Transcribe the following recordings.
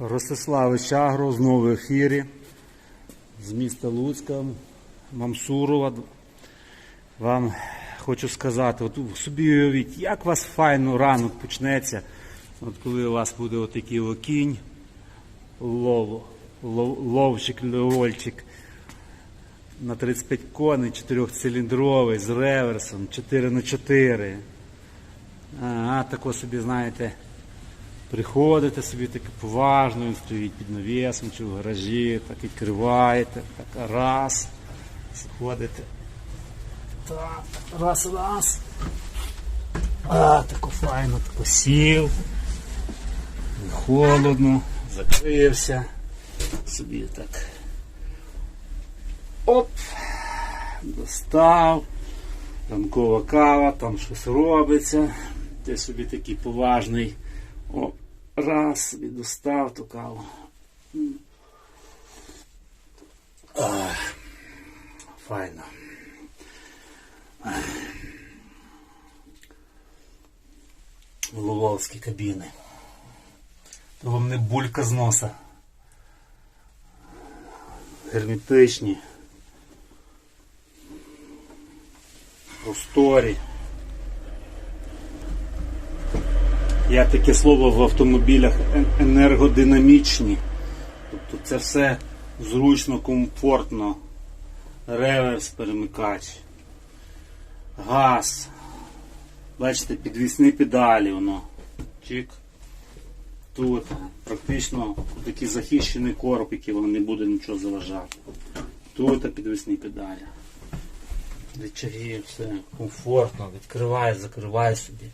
Ростиславич Агро знову в ефірі з міста Луцька, Мамсурова. Вам хочу сказати, от собі уявіть, як у вас файно ранок почнеться, от коли у вас буде отакий окінь, лов, лов, ловчик, львольчик на 35 коней, 4-циліндровий з реверсом, 4 на 4 А, тако собі, знаєте, Приходите собі таке поважно, він стоїть під навісом чи в гаражі, так відкриваєте, так раз, заходите. Так, раз, раз. А, тако файно, тако сів. Холодно, закрився. Собі так. Оп! Достав. Ранкова кава, там щось робиться. Ти собі такий поважний. О, раз собі достав ту каву. Файно. Ах. Лововські кабіни. То вам не булька з носа. Герметичні. Просторі. Є таке слово в автомобілях ен- енергодинамічні. Тобто це все зручно, комфортно. Реверс, перемикач, газ. Бачите, підвісні педалі воно. Чик. Тут практично такий захищений короб, який вам не буде нічого заважати. Тут підвісні педалі. Рычаги, все комфортно, відкриває, закриває собі.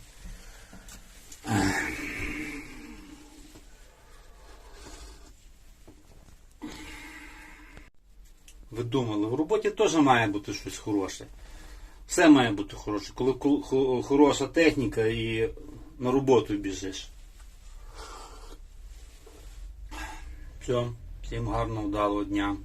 Ви думали, в роботі теж має бути щось хороше. Все має бути хороше. Коли хороша техніка і на роботу біжиш. Все, всім гарного вдалого дня.